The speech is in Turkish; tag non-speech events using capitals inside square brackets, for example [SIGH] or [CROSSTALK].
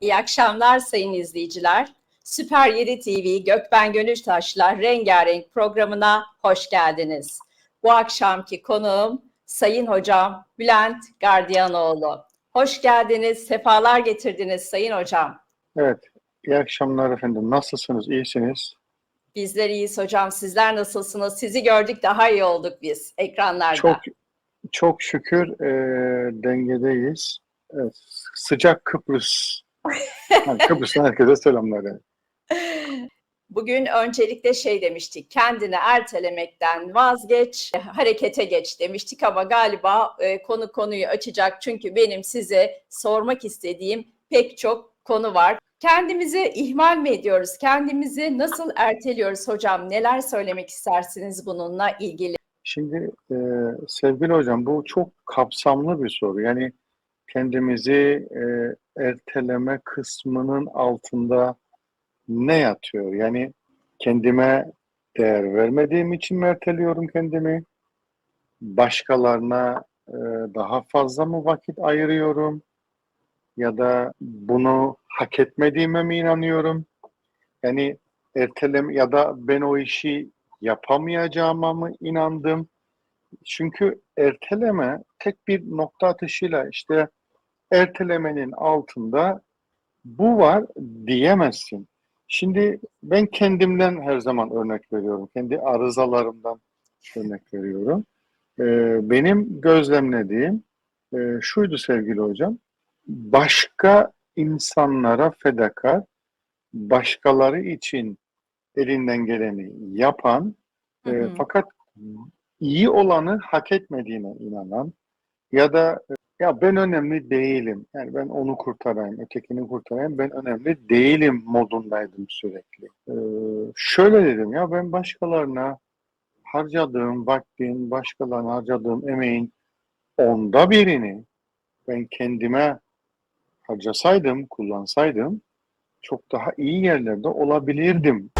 İyi akşamlar sayın izleyiciler. Süper 7 TV Gökben Gönültaş'la Rengarenk programına hoş geldiniz. Bu akşamki konuğum Sayın Hocam Bülent Gardiyanoğlu. Hoş geldiniz, sefalar getirdiniz Sayın Hocam. Evet, iyi akşamlar efendim. Nasılsınız, iyisiniz? Bizler iyiyiz hocam. Sizler nasılsınız? Sizi gördük daha iyi olduk biz ekranlarda. Çok çok şükür e, dengedeyiz. Evet, sıcak Kıbrıs. Ha, Kıbrıs'tan herkese selamlar. yani. [LAUGHS] Bugün öncelikle şey demiştik, kendini ertelemekten vazgeç, harekete geç demiştik ama galiba e, konu konuyu açacak çünkü benim size sormak istediğim pek çok konu var. Kendimizi ihmal mi ediyoruz? Kendimizi nasıl erteliyoruz hocam? Neler söylemek istersiniz bununla ilgili? Şimdi e, sevgili hocam bu çok kapsamlı bir soru. Yani kendimizi e, erteleme kısmının altında ne yatıyor? Yani kendime değer vermediğim için mi erteliyorum kendimi? Başkalarına e, daha fazla mı vakit ayırıyorum? Ya da bunu hak etmediğime mi inanıyorum? Yani erteleme ya da ben o işi yapamayacağıma mı inandım? Çünkü erteleme tek bir nokta atışıyla işte ertelemenin altında bu var diyemezsin. Şimdi ben kendimden her zaman örnek veriyorum. Kendi arızalarımdan örnek veriyorum. Ee, benim gözlemlediğim e, şuydu sevgili hocam. Başka insanlara fedakar, başkaları için elinden geleni yapan Hı e, fakat iyi olanı hak etmediğine inanan ya da ya ben önemli değilim. Yani ben onu kurtarayım, ötekini kurtarayım. Ben önemli değilim modundaydım sürekli. Ee, şöyle dedim ya ben başkalarına harcadığım vaktin, başkalarına harcadığım emeğin onda birini ben kendime harcasaydım, kullansaydım çok daha iyi yerlerde olabilirdim